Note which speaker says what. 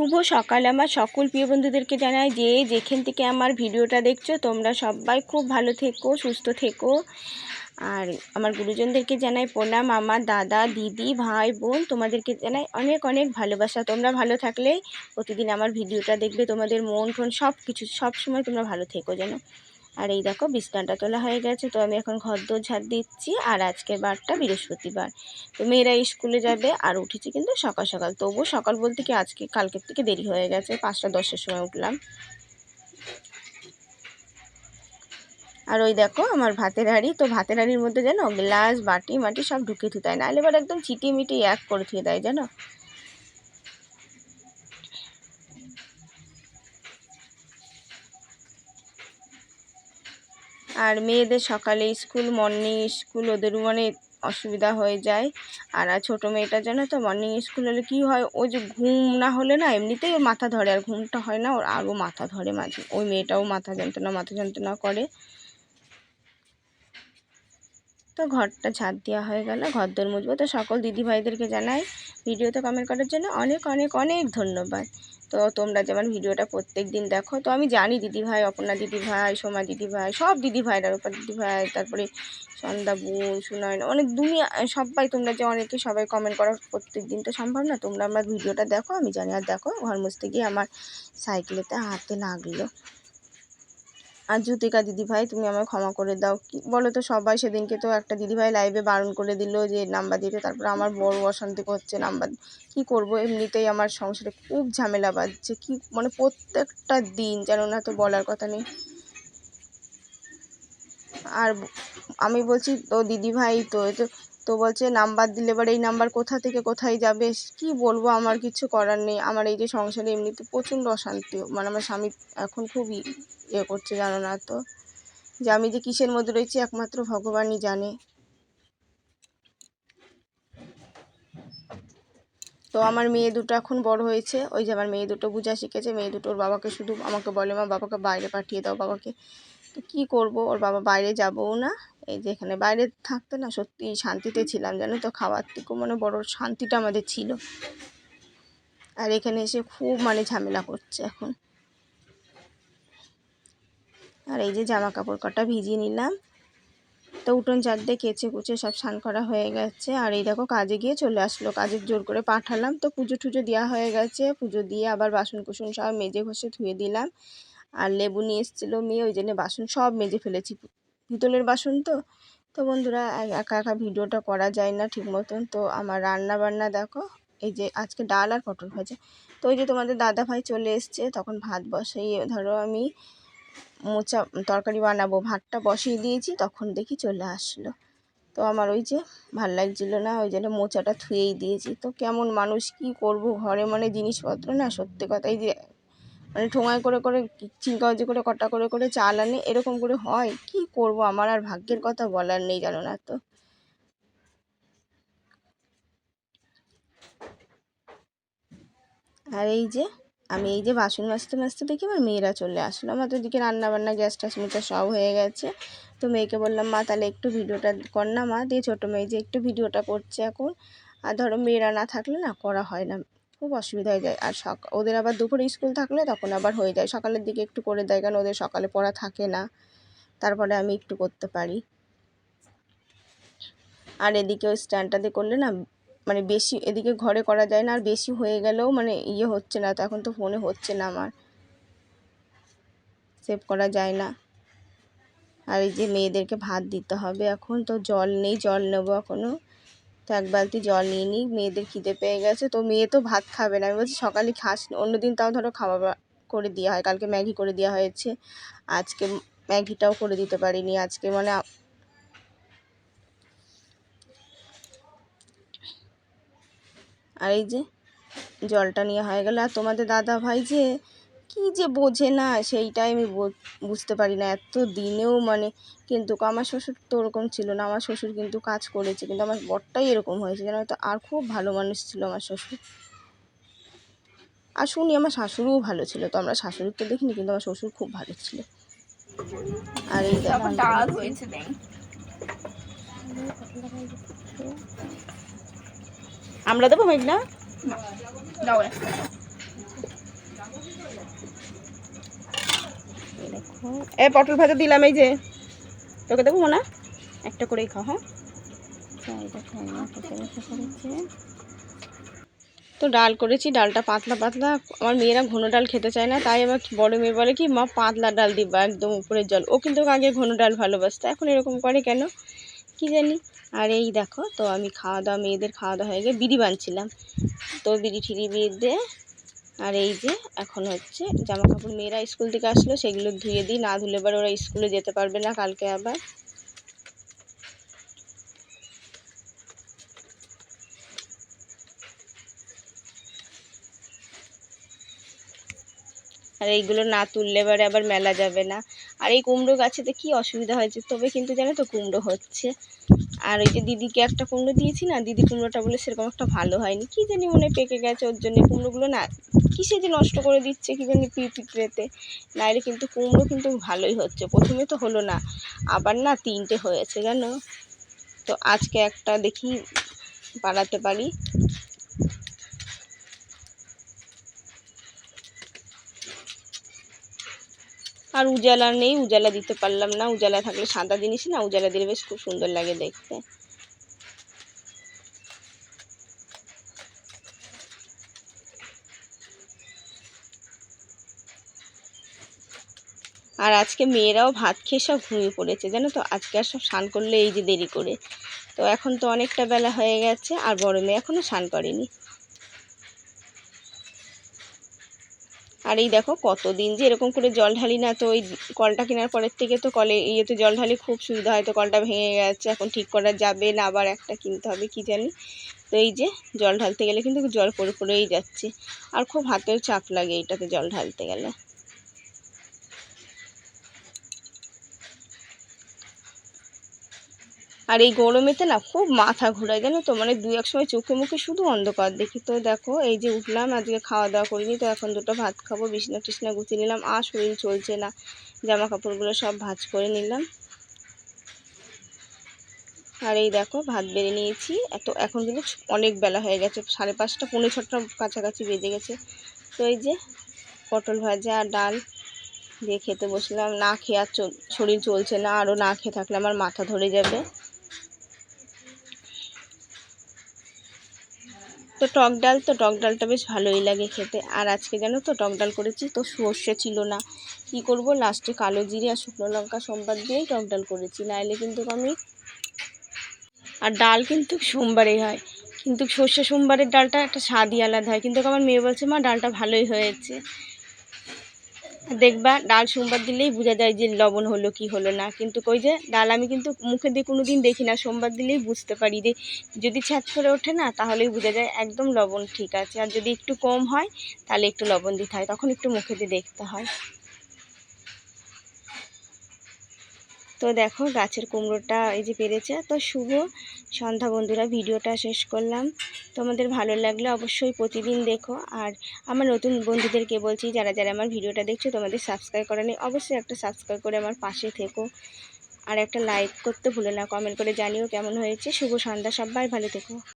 Speaker 1: শুভ সকাল। আমার সকল প্রিয় বন্ধুদেরকে জানাই যে যেখান থেকে আমার ভিডিওটা দেখছ, তোমরা সবাই খুব ভালো থেকো, সুস্থ থেকো। আর আমার গুরুজনদেরকে জানাই প্রণাম। আমার দাদা, দিদি, ভাই, বোন, তোমাদেরকে জানাই অনেক অনেক ভালোবাসা। তোমরা ভালো থাকলে প্রতিদিন আমার ভিডিওটা দেখবে, তোমাদের মন টন সব কিছু সব সময় তোমরা ভালো থেকো যেন। আর এই দেখো, বিছনাটা তোলা হয়ে গেছে, তো আমি এখন ঘর দোর ঝাড় দিচ্ছি, আর আজকের বারটা বৃহস্পতিবার। তো মেয়েরা স্কুলে যাবে, আর উঠেছি কিন্তু সকাল সকাল। তবুও সকাল বলতে কি আজকে, কালকের থেকে দেরি হয়ে গেছে, পাঁচটা দশের সময় উঠলাম। আর ওই দেখো, আমার ভাতের হাঁড়ি, তো ভাতের হাঁড়ির মধ্যে জানো গ্লাস, বাটি মাটি সব ঢুকে থুতায়। নাহলে এবার একদম চিটি মিটি এক করে থুয়ে দেয়, জানো? আর মেয়েদের সকালে স্কুল মর্নিং স্কুল ওদের মানে অসুবিধা হয়ে যায়। আর ছোটো মেয়েটা জন্য তো মর্নিং স্কুল হলে কী হয়, ও যে ঘুম না হলে না এমনিতেই ওর মাথা ধরে, আর ঘুমটা হয় না, ওর আরও মাথা ধরে মাঝে। ওই মেয়েটাও মাথা যন্ত্রণা মাথা যন্ত্রণা করে। তো ঘরটা ছাদ দেওয়া হয়ে গেল, ঘর দোর মুছবো। তো সকল দিদিভাইদেরকে জানাই ভিডিওতে কমেন্ট করার জন্য অনেক অনেক অনেক ধন্যবাদ। তো তোমরা যেমন ভিডিওটা প্রত্যেক দিন দেখো, তো আমি জানি দিদিভাই, অপর্ণা দিদিভাই, সোমা দিদিভাই, সব দিদিভাইরা, রূপা দিদিভাই, তারপরে সন্ধ্যা বোন সুনয়ন, অনেক দুনিয়া, সবাই তোমরা যে অনেকে সবাই কমেন্ট করো প্রত্যেক দিন তো সম্ভব না? তোমরা আমার ভিডিওটা দেখো, আমি জানি, আর দেখো, ঘর মুছতে গিয়ে আমার সাইকেলেতে হাতে লাগল। আর জ্যোতিকা দিদিভাই, তুমি আমায় ক্ষমা করে দাও। কি বলো তো সবাই সেদিনকে তো একটা দিদিভাই লাইভে বারণ করে দিল যে নাম্বার দিতে তারপর আমার বড় অশান্তি করছে নাম্বার কি করব, এমনিতেই আমার সংসারে খুব ঝামেলা বাজছে, কি মানে প্রত্যেকটা দিন যেন না তো বলার কথা নেই। আর আমি বলছি, তো দিদিভাই, তো তো তো বলছে, নাম্বার দিলে এবার এই নাম্বার কোথা থেকে কোথায় যাবে? কি বলব? আমার কিছু করার নেই। আমার এই যে সংসারে এমনিতে প্রচণ্ড অশান্তি। মানে আমার স্বামী এখন খুবই ইয়ে করছে, জানো না তো? যে আমি যে কিসের মধ্যে রয়েছি একমাত্র ভগবানই জানে। তো আমার মেয়ে দুটো এখন বড় হয়েছে। ওই যে আমার মেয়ে দুটো বোঝা শিখেছে। মেয়ে দুটোর বাবাকে শুধু আমাকে বলে, মা, বাবাকে বাইরে পাঠিয়ে দাও বাবাকে। তো কী করব? ওর বাবা বাইরে যাবও না। এই যে এখানে বাইরে থাকতে না সত্যি শান্তিতে ছিলাম, জানো তো? খাওয়ার থেকেও মানে বড় শান্তিটা আমাদের ছিল। আর এখানে এসে খুব মানে ঝামেলা করছে এখন। আর এই যে জামা কাপড় কটা ভিজিয়ে নিলাম। তো উঠোন চারটে কেচে কুচে সব স্নান করা হয়ে গেছে। আর এই দেখো কাজে গিয়ে চলে আসলো। কাজের জোর করে পাঠালাম। তো পুজো টুজো দেওয়া হয়ে গেছে। পুজো দিয়ে আবার বাসন কুসন সব মেজে ঘষে ধুয়ে দিলাম। আর লেবু নিয়ে এসেছিল মেয়ে, ওই জন্য বাসন সব মেজে ফেলেছি। পিতলের বাসন তো? তো বন্ধুরা একা একা ভিডিওটা করা যায় না ঠিক মতন। তো আমার রান্না বান্না দেখো, এই যে আজকে ডাল আর পটল ভাজা। তো ওই যে তোমাদের দাদা ভাই চলে এসছে, তখন ভাত বসাই ধরো আমি মোচা, তরকারি বানাবো। ভাতটা বসিয়ে দিয়েছি, তখন দেখি চলে আসলো। তো আমার ওই যে ভালো লাগছিল না, ওই জন্য মোচাটা থুয়েই দিয়েছি। তো কেমন মানুষ কি করব? ঘরে মানে জিনিসপত্র না, সত্যি কথাই যে মানে ঠোঙায় করে করে চিনকাউজি করে, কটা করে করে চাল আনে, এরকম করে হয়? কি করব? আমার আর ভাগ্যের কথা বলার নেই, জানো না তো। আর এই যে, আমি এই যে বাসন মাজতে মাজতে দেখি আমার মেয়েরা চলে আসলো। আমার তো এদিকে রান্নাবান্না, গ্যাস ট্যাস মোচা সব হয়ে গেছে। তো মেয়েকে বললাম, মা, তাহলে একটু ভিডিওটা কর না, মা। দিয়ে ছোটো মেয়ে যে, একটু ভিডিওটা করছে এখন। আর ধরো মেয়েরা না থাকলে না করা হয় না। খুব অসুবিধা হয়ে যায়। আর সক, ওদের আবার দুপুরে স্কুল থাকলে তখন আবার হয়ে যায়। সকালের দিকে একটু করে দেয় কারণ ওদের সকালে পড়া থাকে না। তারপরে আমি একটু করতে পারি। আর এদিকে ওই স্ট্যান্ডটাতে করলে না মানে বেশি, এদিকে ঘরে করা যায় না। আর বেশি হয়ে গেলেও মানে ইয়ে হচ্ছে না। তো এখন তো ফোনে হচ্ছে না আমার। সেভ করা যায় না। আর এই যে মেয়েদেরকে ভাত দিতে হবে এখন, তো জল নেই, জল নেব এখনও তো এক বালতি জল নিয়ে নিই, মেয়েদের খিদে পেয়ে গেছে, তো মেয়ে তো ভাত খাবে না। আমি বলছি, সকালে খাস অন্য দিন তাও ধরো খাওয়া করে দেওয়া হয়, কালকে ম্যাগি করে দেওয়া হয়েছে। আজকে ম্যাগিটাও করে দিতে পারিনি, আজকে মানে আর এই যে জলটা নিয়ে হয়ে গেল। আর তোমাদের দাদা ভাই যে কী যে বোঝে না সেইটাই আমি বুঝতে পারি না। এত দিনেও মানে কিন্তু আমার শ্বশুর তো ওরকম ছিল না আমার শ্বশুর কিন্তু কাজ করেছে কিন্তু আমার বরটাই এরকম হয়েছে যেন হয়তো আর খুব ভালো মানুষ ছিল আমার শ্বশুর। আর শুনি আমার শাশুড়িও ভালো ছিল তো আমরা শাশুড়ি তো দেখিনি কিন্তু আমার শ্বশুর খুব ভালো ছিল। আর এই
Speaker 2: ডাল হয়েছে
Speaker 1: আমরা দেবো মেঘনা?
Speaker 2: দাও
Speaker 1: এ পটল ভাজা দিলাম এই যে। তোকে দেবো না একটা করেই খাও হ্যাঁ? তো ডাল করেছি ডালটা পাতলা পাতলা। আমার মেয়েরা ঘন ডাল খেতে চায় না তাই আমার বড় মেয়ে বলে কি মা পাতলা ডাল দিবা একদম উপরের জল। ও কিন্তু আগে ঘন ডাল ভালোবাসতো এখন এরকম করে কেন? কি জানি? আর এই দেখো তো আমি খাওয়া দাওয়া মেয়েদের খাওয়া দাওয়া হয়ে গিয়ে বিড়ি বানছিলাম। তো বিড়ি ঠিড়ি বেঁধে আর এই যে, এখন হচ্ছে জামা কাপড় মেয়েরা স্কুল থেকে আসলো, সেগুলো ধুয়ে দিই। না ধুলে এবার ওরা স্কুলে যেতে পারবে না কালকে আবার। আর এইগুলো না তুললে এবারে আবার মেলা যাবে না। আর এই কুমড়ো গাছেতে কি অসুবিধা হয়েছে? তবে কিন্তু জানো তো কুমড়ো হচ্ছে। আর ওই যে দিদিকে একটা কুমড়ো দিয়েছি না, দিদি কুমড়োটা বলে সেরকম একটা ভালো হয়নি। কী জানি মনে পেকে গেছে, ওর জন্য কুমড়োগুলো না কিসে যে নষ্ট করে দিচ্ছে কী জানি পিঁপড়েতে। নাইলে কিন্তু কুমড়ো কিন্তু ভালোই হচ্ছে, প্রথমে তো হলো না, আবার না তিনটে হয়েছে জানো? তো আজকে একটা দেখি, বাড়াতে পারি। আর উজালা নেই, উজালা দিতে পারলাম না, উজালা থাকলে সাদা জিনিস না, উজালা দিলে বেশ খুব সুন্দর লাগে দেখতে। আর আজকে মেয়েরাও ভাত খেয়ে সব ঘুমিয়ে পড়েছে, জানো তো? আজকে আর সব স্নান করলে এই যে দেরি করে। তো এখন তো অনেকটা বেলা হয়ে গেছে, আর বড় মেয়ে এখনও স্নান করেনি। আর এই দেখো কতদিন যে এরকম করে জল ঢালি না, তো ওই কলটা কেনার পরের থেকে তো কলে ইয়েতে জল ঢালি খুব সুবিধা হয়, তো কলটা ভেঙে গেছে, এখন ঠিক করা যাবে না, আবার একটা কিনতে হবে, কি জানি। তো এই যে জল ঢালতে গেলে কিন্তু জল পড়ে পড়েই যাচ্ছে, আর খুব হাতেও চাপ লাগে এইটাতে জল ঢালতে গেলে। আর এই গরমেতে না খুব মাথা ঘোরায়, জানো তো? মানে দু এক সময় চোখে মুখে শুধু অন্ধকার দেখি। তো দেখো, এই যে উঠলাম, আজকে খাওয়া দাওয়া করিনি তো এখন দুটো ভাত খাব, বিছনা টিসনা গুছিয়ে নিলাম, আর শরীর চলছে না। জামা কাপড়গুলো সব ভাজ করে নিলাম। আর এই দেখো, ভাত বেড়ে নিয়েছি। এত, এখন কিন্তু অনেক বেলা হয়ে গেছে, সাড়ে পাঁচটা, পৌনে ছটা কাছাকাছি বেজে গেছে। তো এই যে পটল ভাজা আর ডাল দিয়ে খেতে বসলাম। না খেয়ে আর শরীর চলছে না, আরও না খেয়ে থাকলে আমার মাথা ধরে যাবে। তো টক ডাল, তো টক ডালটা বেশ ভালোই লাগে খেতে। আর আজকে জানো তো টক ডাল করেছি, তো সর্ষে ছিল না। কি করব? লাস্টে কালো জিরে আর শুকনো লঙ্কা সোমবার দিয়েই টক ডাল করেছি। নাইলে কিন্তু আমি আর ডাল কিন্তু সোমবারেই হয়। কিন্তু সর্ষে সোমবারের ডালটা একটা স্বাদই আলাদা হয়। কিন্তু আমার মেয়ে বলছে, মা, ডালটা ভালোই হয়েছে। দেখবা, ডাল সোমবার দিলেই বোঝা যায় যে লবণ হলো কি হলো না। কিন্তু কই যে, ডাল আমি কিন্তু মুখে দিয়ে কোনো দিন দেখি না, সোমবার দিলেই বুঝতে পারি যে, যদি ছ্যাঁচ করে ওঠে না, তাহলেই বোঝা যায় একদম লবণ ঠিক আছে। আর যদি একটু কম হয়, তাহলে একটু লবণ দিতে হয়, তখন একটু মুখে দিয়ে দেখতে হয়। তো দেখো গাছের কুমড়োটা এই যে পেরেছে। তো শুভ সন্ধ্যা বন্ধুরা, ভিডিওটা শেষ করলাম। তোমাদের ভালো লাগলে অবশ্যই প্রতিদিন দেখো। আর আমার নতুন বন্ধুদেরকে বলছি, যারা যারা আমার ভিডিওটা দেখছ, তোমাদের সাবস্ক্রাইব করা নেই, অবশ্যই একটা সাবস্ক্রাইব করে আমার পাশে থেকো। আর একটা লাইক করতে ভুলো না কমেন্ট করে জানিও কেমন হয়েছে। শুভ সন্ধ্যা, সবাই ভালো থেকো।